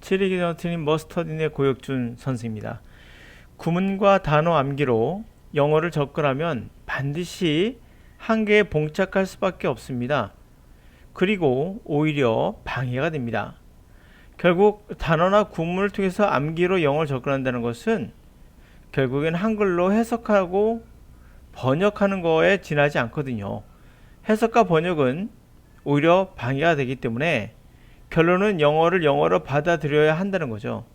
체리기너트님 머스터딘의 고혁준 선생입니다. 구문과 단어 암기로 영어를 접근하면 반드시 한계에 봉착할 수밖에 없습니다. 그리고 오히려 방해가 됩니다. 결국 단어나 구문을 통해서 암기로 영어를 접근한다는 것은 결국엔 한글로 해석하고 번역하는 거에 지나지 않거든요. 해석과 번역은 오히려 방해가 되기 때문에 결론은 영어를 영어로 받아들여야 한다는 거죠.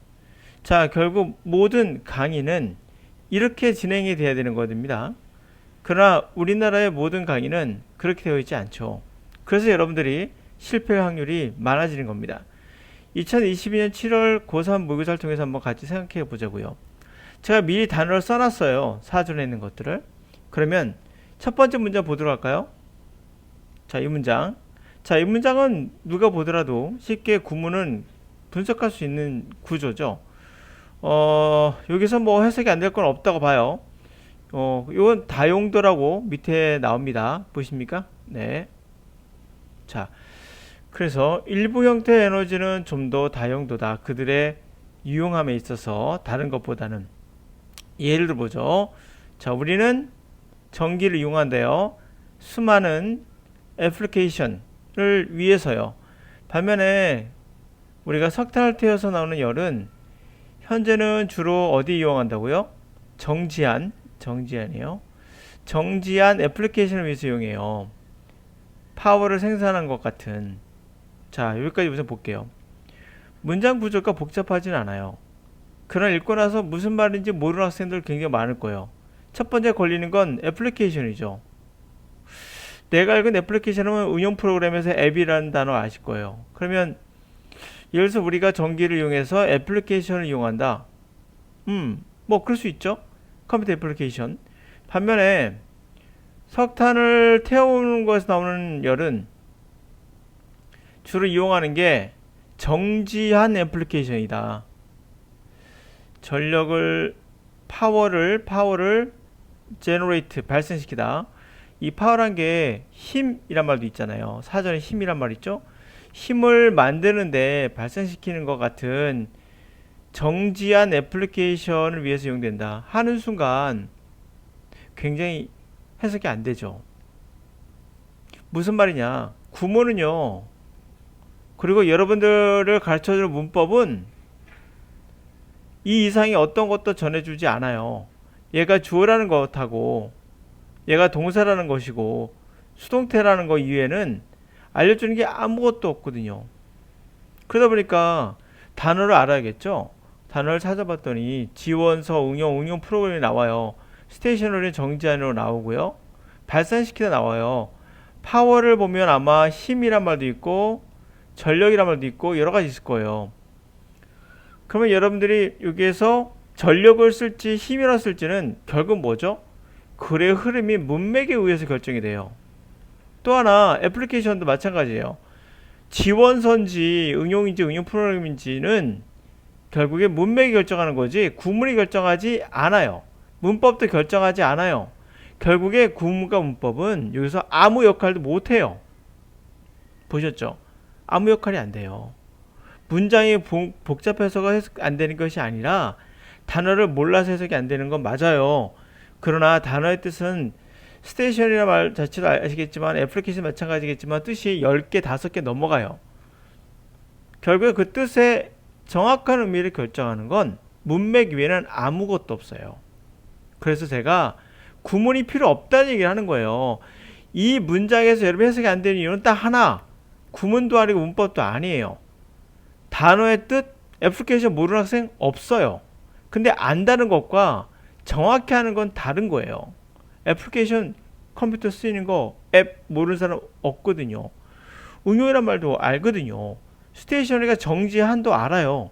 자, 결국 모든 강의는 이렇게 진행이 돼야 되는 겁니다. 그러나 우리나라의 모든 강의는 그렇게 되어 있지 않죠. 그래서 여러분들이 실패 확률이 많아지는 겁니다. 2022년 7월 고3 모의고사를 통해서 한번 같이 생각해 보자고요. 제가 미리 단어를 써놨어요. 사전에 있는 것들을. 그러면 첫 번째 문장 보도록 할까요? 자, 이 문장. 자, 이 문장은 누가 보더라도 쉽게 구문은 분석할 수 있는 구조죠. 어, 여기서 뭐 해석이 안 될 건 없다고 봐요. 어, 이건 다용도라고 밑에 나옵니다. 보십니까? 네. 자, 그래서 일부 형태의 에너지는 좀 더 다용도다. 그들의 유용함에 있어서 다른 것보다는 예를 들어보죠. 자, 우리는 전기를 이용한대요. 수많은 애플리케이션 을 위해서요. 반면에 우리가 석탄을 태워서 나오는 열은 현재는 주로 어디 이용한다고요? 정지한, 정지한이요. 정지한 애플리케이션을 위해서 이용해요. 파워를 생산한 것 같은. 자, 여기까지 우선 볼게요. 문장 구조가 복잡하진 않아요. 그러나 읽고 나서 무슨 말인지 모르는 학생들 굉장히 많을 거예요. 첫 번째 걸리는 건 애플리케이션이죠. 내가 읽은 애플리케이션은 응용 프로그램에서 앱이라는 단어 아실 거예요. 그러면 예를 들어서 우리가 전기를 이용해서 애플리케이션을 이용한다. 음, 뭐 그럴 수 있죠. 컴퓨터 애플리케이션. 반면에 석탄을 태우는 것에서 나오는 열은 주로 이용하는 게 정지한 애플리케이션이다. 전력을 파워를 파워를 제너레이트 발생시키다. 이 파워란 게 힘이란 말도 있잖아요. 사전에 힘이란 말 있죠. 힘을 만드는데 발생시키는 것 같은 정지한 애플리케이션을 위해서 이용된다 하는 순간 굉장히 해석이 안 되죠. 무슨 말이냐? 구문은요. 그리고 여러분들을 가르쳐줄 문법은 이 이상의 어떤 것도 전해주지 않아요. 얘가 주어라는 것하고 얘가 동사라는 것이고 수동태라는 것 이외에는 알려주는 게 아무것도 없거든요. 그러다 보니까 단어를 알아야겠죠. 단어를 찾아봤더니 지원서, 응용, 응용 프로그램이 나와요. 스테이셔너리 정지안으로 나오고요. 발산시키다 나와요. 파워를 보면 아마 힘이란 말도 있고 전력이란 말도 있고 여러 가지 있을 거예요. 그러면 여러분들이 여기에서 전력을 쓸지 힘이라 쓸지는 결국 뭐죠? 글의 흐름이 문맥에 의해서 결정이 돼요. 또 하나 애플리케이션도 마찬가지예요. 지원서인지 응용인지 응용 프로그램인지는 결국에 문맥이 결정하는 거지 구문이 결정하지 않아요. 문법도 결정하지 않아요. 결국에 구문과 문법은 여기서 아무 역할도 못 해요. 보셨죠? 아무 역할이 안 돼요. 문장이 복- 복잡해서가 해석 안 되는 것이 아니라 단어를 몰라서 해석이 안 되는 건 맞아요. 그러나 단어의 뜻은 스테이션이라 말 자체도 아시겠지만 애플리케이션 마찬가지겠지만 뜻이 10개, 5개 넘어가요. 결국에 그 뜻의 정확한 의미를 결정하는 건 문맥 위에는 아무것도 없어요. 그래서 제가 구문이 필요 없다는 얘기를 하는 거예요. 이 문장에서 여러분 해석이 안 되는 이유는 딱 하나. 구문도 아니고 문법도 아니에요. 단어의 뜻, 애플리케이션 모르는 학생 없어요. 근데 안다는 것과 정확히 하는 건 다른 거예요. 애플리케이션 컴퓨터 쓰이는 거 앱 모르는 사람 없거든요. 응용이란 말도 알거든요. 스테이셔너리가 정지 한도 알아요.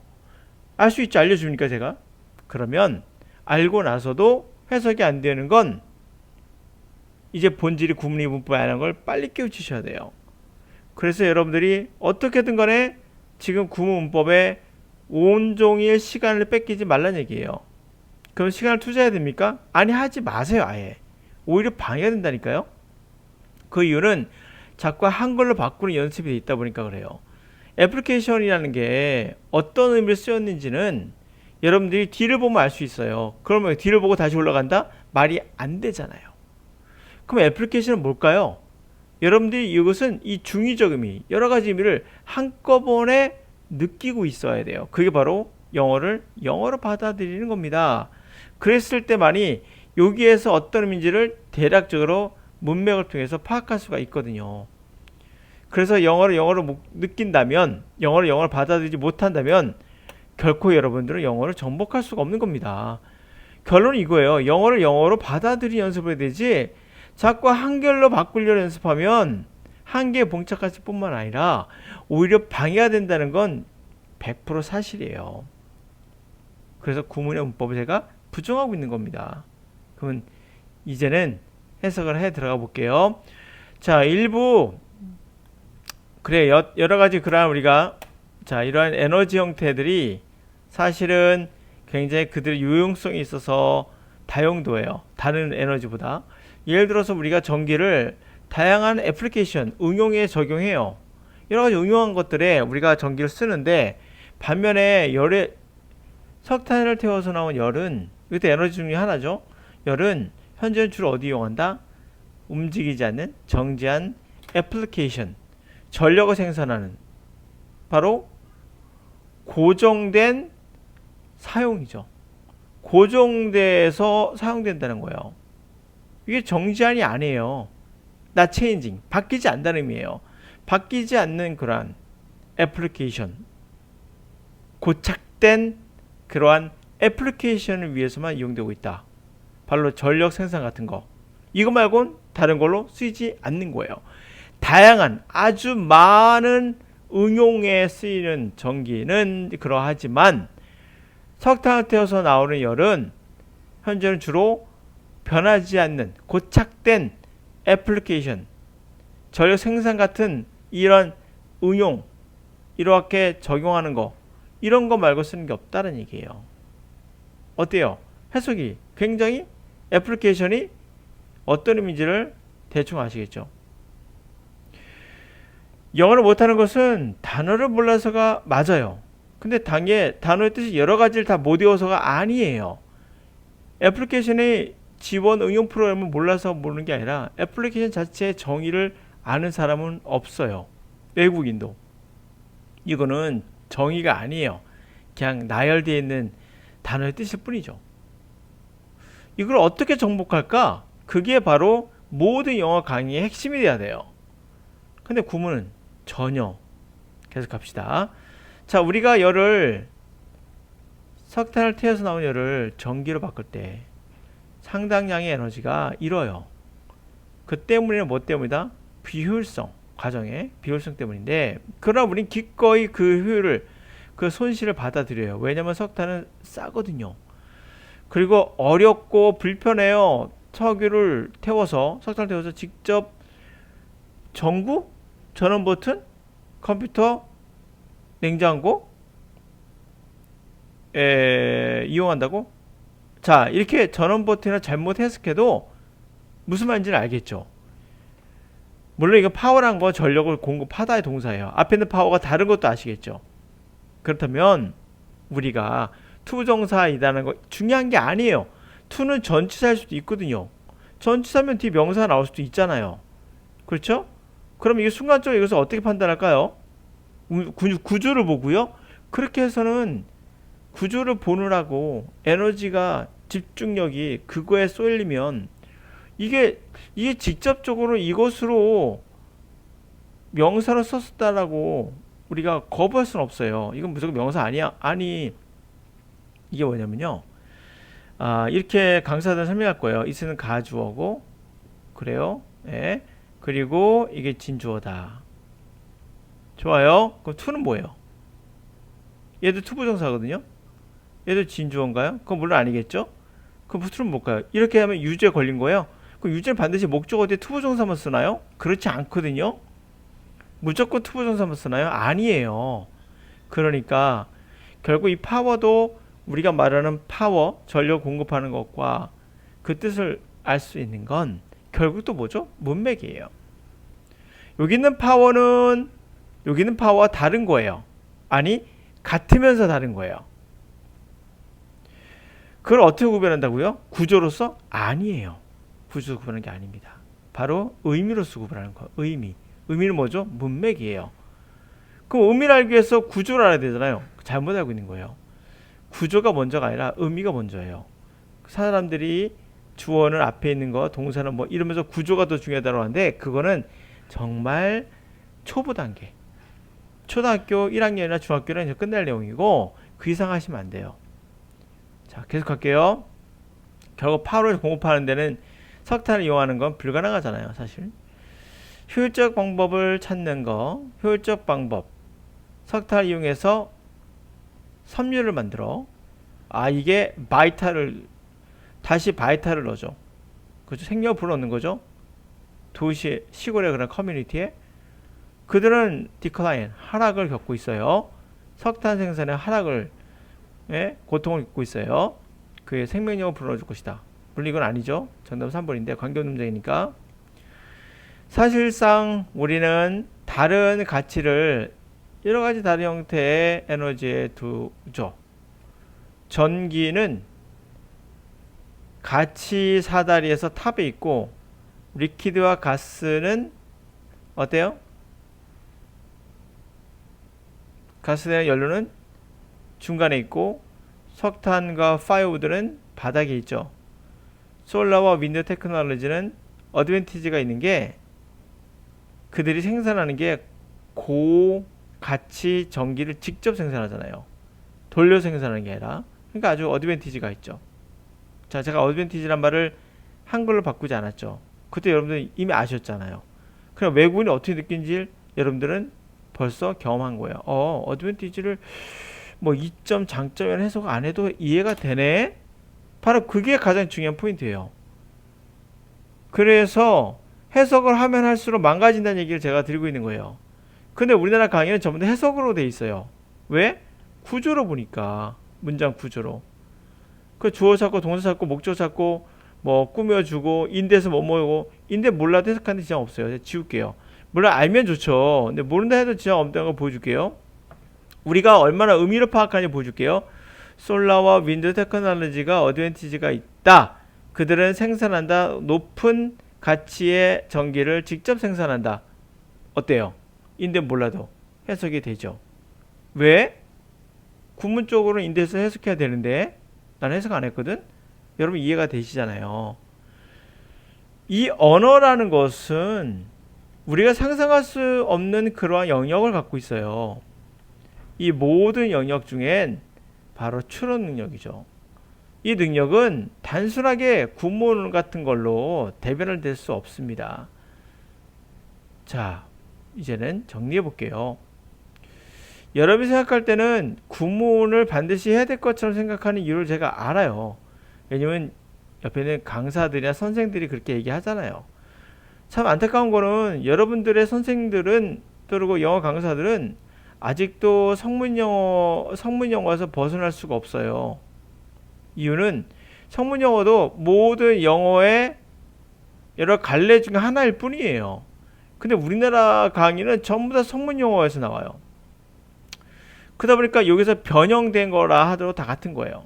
알 수 있지 알려주니까 제가. 그러면 알고 나서도 해석이 안 되는 건 이제 본질이 구문이 아닌 걸 빨리 깨우치셔야 돼요. 그래서 여러분들이 어떻게든 간에 지금 구문 문법에 온종일 시간을 뺏기지 말란 얘기예요. 그럼 시간을 투자해야 됩니까? 아니 하지 마세요 아예. 오히려 방해가 된다니까요. 그 이유는 자꾸 한글로 바꾸는 연습이 돼 있다 보니까 그래요. 애플리케이션이라는 게 어떤 의미로 쓰였는지는 여러분들이 뒤를 보면 알 수 있어요. 그러면 뒤를 보고 다시 올라간다? 말이 안 되잖아요. 그럼 애플리케이션은 뭘까요? 여러분들이 이것은 이 중의적 의미, 여러 가지 의미를 한꺼번에 느끼고 있어야 돼요. 그게 바로 영어를 영어로 받아들이는 겁니다. 그랬을 때만이 여기에서 어떤 의미인지를 대략적으로 문맥을 통해서 파악할 수가 있거든요. 그래서 영어를 영어로 못- 느낀다면, 영어를 영어로 받아들이지 못한다면 결코 여러분들은 영어를 정복할 수가 없는 겁니다. 결론은 이거예요. 영어를 영어로 받아들이 연습을 해야 되지 자꾸 한결로 바꾸려 연습하면 한계에 봉착하실 뿐만 아니라 오히려 방해가 된다는 건 100% 사실이에요. 그래서 구문의 문법을 제가 부정하고 있는 겁니다. 그러면 이제는 해석을 해 들어가 볼게요. 자, 일부 그래 여, 여러 가지 그러한 우리가 자 이러한 에너지 형태들이 사실은 굉장히 그들의 유용성이 있어서 다용도예요. 다른 에너지보다 예를 들어서 우리가 전기를 다양한 애플리케이션 응용에 적용해요. 여러 가지 응용한 것들에 우리가 전기를 쓰는데 반면에 열에 석탄을 태워서 나온 열은 이것도 에너지 중에 하나죠. 열은 현재는 주로 어디 이용한다? 움직이지 않는 정지한 애플리케이션 전력을 생산하는 바로 고정된 사용이죠. 고정돼서 사용된다는 거예요. 이게 정지한이 아니에요. 나 체인징 바뀌지 않다는 의미예요. 바뀌지 않는 그러한 애플리케이션 고착된 그러한 애플리케이션을 위해서만 이용되고 있다. 바로 전력 생산 같은 거. 이거 말곤 다른 걸로 쓰이지 않는 거예요. 다양한 아주 많은 응용에 쓰이는 전기는 그러하지만 석탄을 태워서 나오는 열은 현재는 주로 변하지 않는 고착된 애플리케이션, 전력 생산 같은 이런 응용, 이렇게 적용하는 거, 이런 거 말고 쓰는 게 없다는 얘기예요. 어때요? 해석이 굉장히 애플리케이션이 어떤 의미인지를 대충 아시겠죠? 영어를 못하는 것은 단어를 몰라서가 맞아요. 근데 당에 단어의 뜻이 여러 가지를 다 못 외워서가 아니에요. 애플리케이션의 지원 응용 프로그램을 몰라서 모르는 게 아니라 애플리케이션 자체의 정의를 아는 사람은 없어요. 외국인도. 이거는 정의가 아니에요. 그냥 나열되어 있는 단어의 뜻일 뿐이죠. 이걸 어떻게 정복할까? 그게 바로 모든 영어 강의의 핵심이 돼야 돼요. 근데 구문은 전혀. 계속 갑시다. 자, 우리가 열을 석탄을 태워서 나온 열을 전기로 바꿀 때 상당량의 에너지가 잃어요. 그 때문에는 뭐 때문이다? 비효율성 과정의 비효율성 때문인데 그러나 우린 기꺼이 그 효율을 그 손실을 받아들여요. 왜냐면 석탄은 싸거든요. 그리고 어렵고 불편해요. 석유를 태워서 석탄을 태워서 직접 전구, 전원 버튼, 컴퓨터, 냉장고 에, 이용한다고? 자, 이렇게 전원 버튼을 잘못 해석해도 무슨 말인지는 알겠죠. 물론 이거 파워란 거 전력을 공급하다의 동사예요. 앞에 있는 파워가 다른 것도 아시겠죠. 그렇다면 우리가 투정사이다는 거 중요한 게 아니에요. 투는 전치사일 수도 있거든요. 전치사면 뒤 명사가 나올 수도 있잖아요. 그렇죠? 그럼 이게 순간적으로 이것을 어떻게 판단할까요? 구조를 보고요. 그렇게 해서는 구조를 보느라고 에너지가 집중력이 그거에 쏠리면 이게 이게 직접적으로 이것으로 명사로 썼다라고 우리가 거부할 수는 없어요. 이건 무조건 명사 아니야. 아니 이게 뭐냐면요. 아, 이렇게 강사들 설명할 거예요. 이스는 가주어고 그래요. 예. 그리고 이게 진주어다. 좋아요. 그럼 투는 뭐예요? 얘도 투부정사거든요. 얘도 진주어인가요? 그건 물론 아니겠죠? 그럼 투는 뭘까요? 이렇게 하면 유죄 걸린 거예요. 그럼 유죄는 반드시 목적어 뒤에 투부정사만 쓰나요? 그렇지 않거든요. 무조건 투부정사만 쓰나요? 아니에요. 그러니까 결국 이 파워도 우리가 말하는 파워, 전력 공급하는 것과 그 뜻을 알 수 있는 건 결국 또 뭐죠? 문맥이에요. 여기 있는 파워는 여기는 파워와 다른 거예요. 아니, 같으면서 다른 거예요. 그걸 어떻게 구별한다고요? 구조로서? 아니에요. 구조 구분하는 게 아닙니다. 바로 의미로서 구분하는 거예요. 의미. 의미는 뭐죠? 문맥이에요. 그럼 의미를 알기 위해서 구조를 알아야 되잖아요. 잘못 알고 있는 거예요. 구조가 먼저가 아니라 의미가 먼저예요. 사람들이 주어는 앞에 있는 거, 동사는 뭐 이러면서 구조가 더 중요하다고 하는데 그거는 정말 초보 단계. 초등학교 1학년이나 중학교 1학년 끝날 내용이고 그 이상 하시면 안 돼요. 자, 계속 할게요. 결국 파워를 공급하는 데는 석탄을 이용하는 건 불가능하잖아요, 사실. 효율적 방법을 찾는 거, 효율적 방법. 석탄을 이용해서 섬유를 만들어. 아, 이게 바이탈을 다시 바이탈을 넣어줘. 그죠? 생명불을 넣는 거죠. 도시 시골의 그런 커뮤니티에 그들은 디클라인 하락을 겪고 있어요. 석탄 생산의 하락을 예? 고통을 겪고 있어요. 그의 생명력을 불어줄 것이다. 물론 이건 아니죠. 정답 3번인데 관계 문제이니까. 사실상 우리는 다른 가치를 여러 가지 다른 형태의 에너지에 두죠. 전기는 가치 사다리에서 탑에 있고 리퀴드와 가스는 어때요? 가스나 연료는 중간에 있고 석탄과 파이어우드는 바닥에 있죠. 솔라와 윈드 테크놀로지는 어드밴티지가 있는 게 그들이 생산하는 게 고가치 전기를 직접 생산하잖아요. 돌려 생산하는 게 아니라 그러니까 아주 어드밴티지가 있죠. 자, 제가 어드밴티지란 말을 한글로 바꾸지 않았죠. 그때 여러분들 이미 아셨잖아요. 그럼 외국인이 어떻게 느낀지 여러분들은 벌써 경험한 거예요. 어, 어드밴티지를 뭐 이점 장점이나 해석 안 해도 이해가 되네. 바로 그게 가장 중요한 포인트예요. 그래서 해석을 하면 할수록 망가진다는 얘기를 제가 드리고 있는 거예요. 근데 우리나라 강의는 전부 다 해석으로 돼 있어요. 왜? 구조로 보니까 문장 구조로. 그 주어 찾고 동사 찾고 목적 찾고 뭐 꾸며주고 인대에서 뭐 뭐고 인대 몰라도 해석하는 지장 없어요. 지울게요. 물론 알면 좋죠. 근데 모른다 해도 지장 없다는 걸 보여줄게요. 우리가 얼마나 의미를 파악하는지 보여줄게요. 솔라와 윈드 테크놀로지가 어드밴티지가 있다. 그들은 생산한다. 높은 가치의 전기를 직접 생산한다. 어때요? 인대 몰라도 해석이 되죠. 왜? 구문적으로 인대에서 해석해야 되는데 나는 해석 안 했거든. 여러분 이해가 되시잖아요. 이 언어라는 것은 우리가 상상할 수 없는 그러한 영역을 갖고 있어요. 이 모든 영역 중엔 바로 추론 능력이죠. 이 능력은 단순하게 구문 같은 걸로 대변을 될 수 없습니다. 자, 이제는 정리해 볼게요. 여러분이 생각할 때는 구문을 반드시 해야 될 것처럼 생각하는 이유를 제가 알아요. 왜냐면 옆에는 강사들이나 선생들이 그렇게 얘기하잖아요. 참 안타까운 거는 여러분들의 선생들은 그리고 영어 강사들은 아직도 성문 영어 성문 영어에서 벗어날 수가 없어요. 이유는 성문 영어도 모든 영어의 여러 갈래 중에 하나일 뿐이에요. 근데 우리나라 강의는 전부 다 성문 영어에서 나와요. 그러다 보니까 여기서 변형된 거라 하더라도 다 같은 거예요.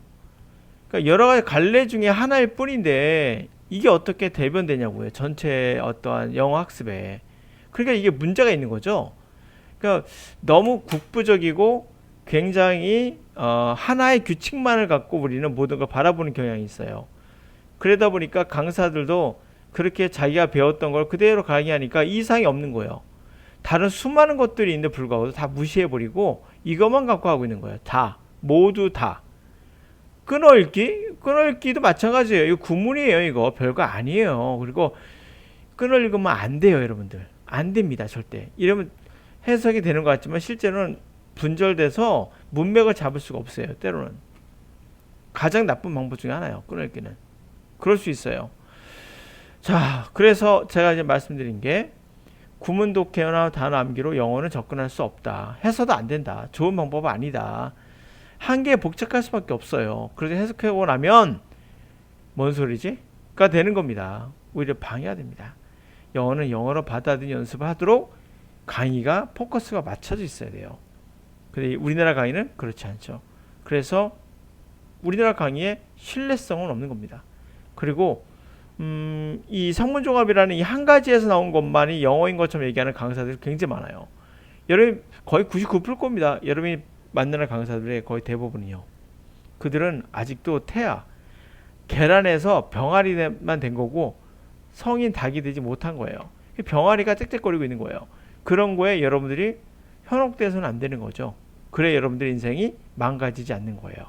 그러니까 여러 가지 갈래 중에 하나일 뿐인데 이게 어떻게 대변되냐고요. 전체 어떠한 영어 학습에. 그러니까 이게 문제가 있는 거죠. 그러니까 너무 국부적이고 굉장히 어, 하나의 규칙만을 갖고 우리는 모든 걸 바라보는 경향이 있어요. 그러다 보니까 강사들도 그렇게 자기가 배웠던 걸 그대로 강의하니까 이상이 없는 거예요. 다른 수많은 것들이 있는데 불구하고 다 무시해버리고 이것만 갖고 하고 있는 거예요. 다. 모두 다. 끊어 읽기? 끊어 읽기도 마찬가지예요. 이거 구문이에요. 이거 별거 아니에요. 그리고 끊어 읽으면 안 돼요. 여러분들. 안 됩니다. 절대. 이러면 해석이 되는 것 같지만 실제로는 분절돼서 문맥을 잡을 수가 없어요. 때로는. 가장 나쁜 방법 중에 하나예요. 끊어읽기는. 그럴 수 있어요. 자, 그래서 제가 이제 말씀드린 게 구문 독해나 단어 암기로 영어는 접근할 수 없다. 해서도 안 된다. 좋은 방법은 아니다. 한개 복잡할 수밖에 없어요. 그래서 해석하고 나면 뭔 소리지? 가 되는 겁니다. 오히려 방해가 됩니다. 영어는 영어로 받아들인 연습을 하도록 강의가 포커스가 맞춰져 있어야 돼요. 근데 우리나라 강의는 그렇지 않죠. 그래서 우리나라 강의에 신뢰성은 없는 겁니다. 그리고 음, 이 성문종합이라는 이 한 가지에서 나온 것만이 영어인 것처럼 얘기하는 강사들이 굉장히 많아요. 여러분 거의 99% 겁니다. 여러분이 만나는 강사들의 거의 대부분이요. 그들은 아직도 태아, 계란에서 병아리만 된 거고 성인 닭이 되지 못한 거예요. 병아리가 짹짹거리고 있는 거예요. 그런 거에 여러분들이 현혹돼서는 안 되는 거죠. 그래 여러분들 인생이 망가지지 않는 거예요.